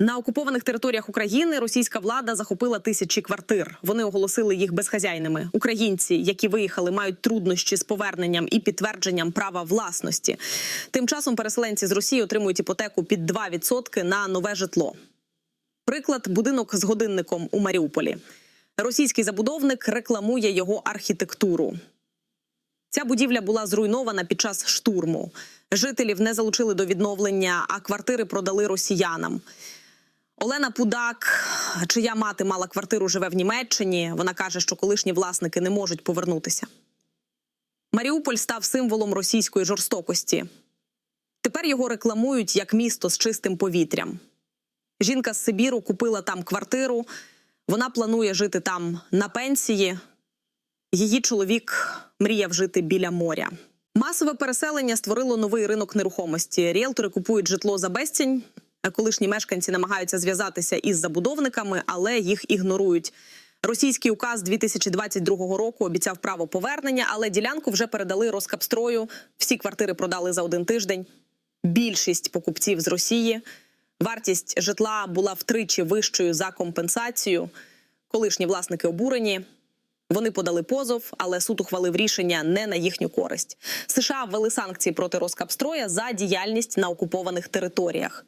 На окупованих територіях України російська влада захопила тисячі квартир. Вони оголосили їх безхазяйними. Українці, які виїхали, мають труднощі з поверненням і підтвердженням права власності. Тим часом переселенці з Росії отримують іпотеку під 2% на нове житло. Приклад будинок з годинником у Маріуполі. Російський забудовник рекламує його архітектуру. Ця будівля була зруйнована під час штурму. Жителів не залучили до відновлення, а квартири продали росіянам. Олена Пудак, чия мати мала квартиру, живе в Німеччині. Вона каже, що колишні власники не можуть повернутися. Маріуполь став символом російської жорстокості. Тепер його рекламують як місто з чистим повітрям. Жінка з Сибіру купила там квартиру. Вона планує жити там на пенсії. Її чоловік мріяв жити біля моря. Масове переселення створило новий ринок нерухомості. Ріелтори купують житло за безцінь. А Колишні мешканці намагаються зв'язатися із забудовниками, але їх ігнорують. Російський указ 2022 року обіцяв право повернення, але ділянку вже передали Роскапстрою. Всі квартири продали за один тиждень. Більшість покупців з Росії. Вартість житла була втричі вищою за компенсацію. Колишні власники обурені. Вони подали позов, але суд ухвалив рішення не на їхню користь. США ввели санкції проти Роскапстроя за діяльність на окупованих територіях.